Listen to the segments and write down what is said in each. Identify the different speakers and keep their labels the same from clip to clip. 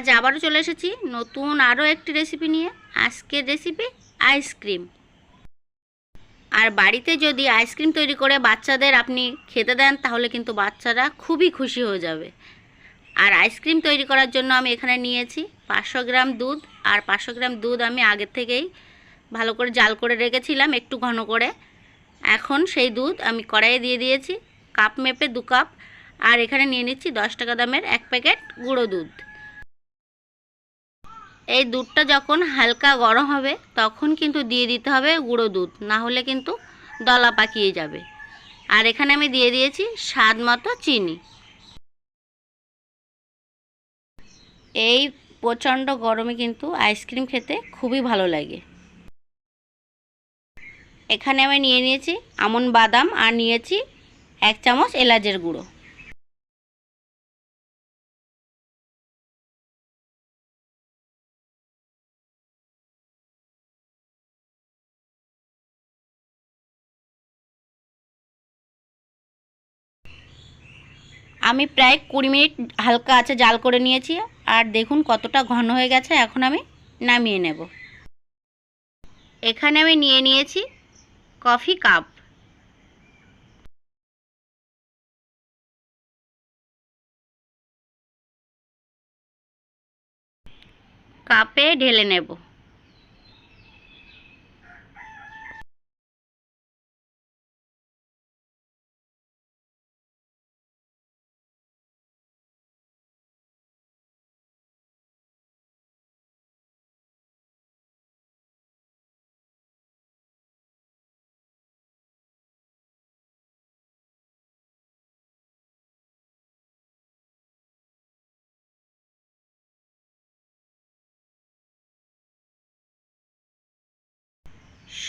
Speaker 1: আজ আবারও চলে এসেছি নতুন আরও একটি রেসিপি নিয়ে। আজকের রেসিপি আইসক্রিম আর বাড়িতে যদি আইসক্রিম তৈরি করে বাচ্চাদের আপনি খেতে দেন, তাহলে কিন্তু বাচ্চারা খুবই খুশি হয়ে যাবে। আর আইসক্রিম তৈরি করার জন্য আমি এখানে নিয়েছি পাঁচশো গ্রাম দুধ। আর পাঁচশো গ্রাম দুধ আমি আগের থেকেই ভালো করে জাল করে রেখেছিলাম একটু ঘন করে। এখন সেই দুধ আমি কড়াইয়ে দিয়ে দিয়েছি। কাপ মেপে দু কাপ। আর এখানে নিয়ে নিচ্ছি দশ টাকা দামের এক প্যাকেট গুঁড়ো দুধ। এই দুধটা যখন হালকা গরম হবে, তখন কিন্তু দিয়ে দিতে হবে গুঁড়ো দুধ, না হলে কিন্তু দলা পাকিয়ে যাবে। আর এখানে আমি দিয়ে দিয়েছি স্বাদ মতো চিনি। এই প্রচণ্ড গরমে কিন্তু আইসক্রিম খেতে খুবই ভালো লাগে। এখানে আমি নিয়ে নিয়েছি আমন বাদাম আর নিয়েছি এক চামচ এলাচের গুঁড়ো। আমি প্রায় কুড়ি মিনিট হালকা আছে জাল করে নিয়েছি, আর দেখুন কতটা ঘন হয়ে গেছে, এখন আমি নামিয়ে নেব। এখানে আমি নিয়ে নিয়েছি কফি কাপ। কাপে ঢেলে নেব।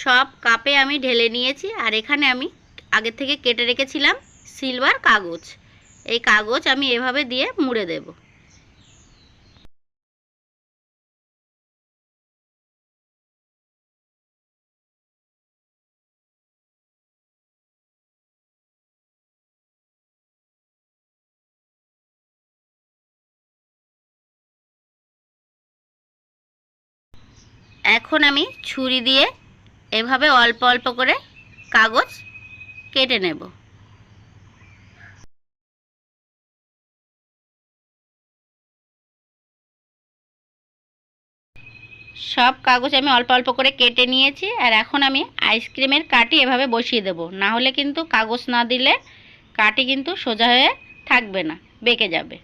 Speaker 1: সব কাপে আমি ঢেলে নিয়েছি আর এখানে আমি আগে থেকে কেটে রেখেছিলাম সিলভার কাগজ। এই কাগজ আমি এভাবে দিয়ে মুড়ে দেব। এখন আমি ছুরি দিয়ে এভাবে অল্প অল্প করে কাগজ কেটে নেব। সব কাগজ আমি অল্প অল্প করে কেটে নিয়েছি আর এখন আমি আইসক্রিমের কাটি এভাবে বসিয়ে দেব। না হলে কিন্তু কাগজ না দিলে কাটি কিন্তু সোজা হয়ে থাকবে না, বেঁকে যাবে।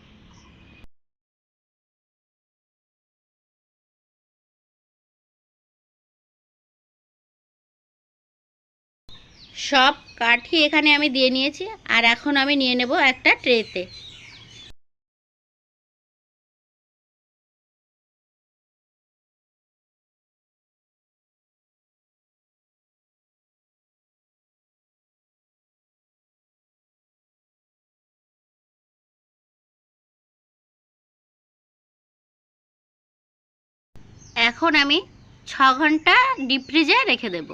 Speaker 1: সব কাঠি এখানে আমি দিয়ে নিয়েছি, আর এখন আমি নিয়ে নেব একটা ট্রেতে। এখন আমি ছ ঘণ্টা ডিপ ফ্রিজে রেখে দেবো।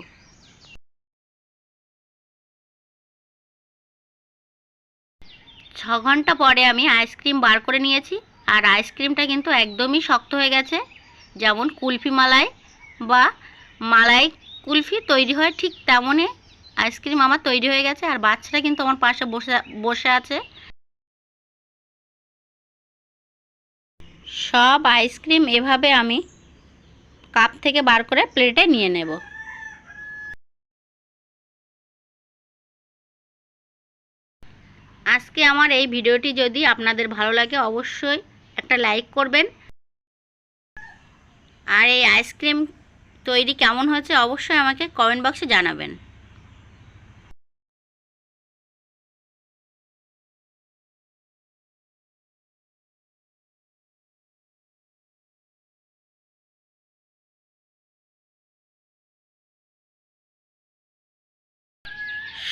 Speaker 1: ছ ঘণ্টা পরে আমি আইসক্রিম বার করে নিয়েছি, আর আইসক্রিমটা কিন্তু একদমই শক্ত হয়ে গেছে। যেমন কুলফি মালাই বা মালাই কুলফি তৈরি হয় ঠিক তেমনই আইসক্রিম আমার তৈরি হয়ে গেছে, আর বাচ্চারা কিন্তু আমার পাশে বসে বসে আছে। সব আইসক্রিম এভাবে আমি কাপ থেকে বার করে প্লেটে নিয়ে নেব। আজকে আমার এই ভিডিওটি যদি আপনাদের ভালো লাগে অবশ্যই একটা লাইক করবেন। আর এই আইসক্রিম তৈরি কেমন হয়েছে অবশ্যই আমাকে কমেন্ট বক্সে জানাবেন।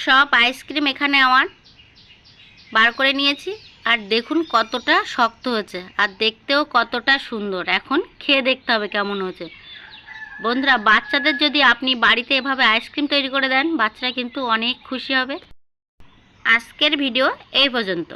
Speaker 1: সব আইসক্রিম এখানে আমার। বার করে নিয়েছি। আর দেখুন কতটা শক্ত হয়েছে। আর দেখতেও কতটা সুন্দর। এখন খেয়ে দেখতে হবে কেমন হয়েছে। বন্ধুরা, বাচ্চাদের যদি আপনি বাড়িতে এভাবে আইসক্রিম তৈরি করে দেন, বাচ্চারা কিন্তু অনেক খুশি হবে। আজকের ভিডিও এই পর্যন্ত।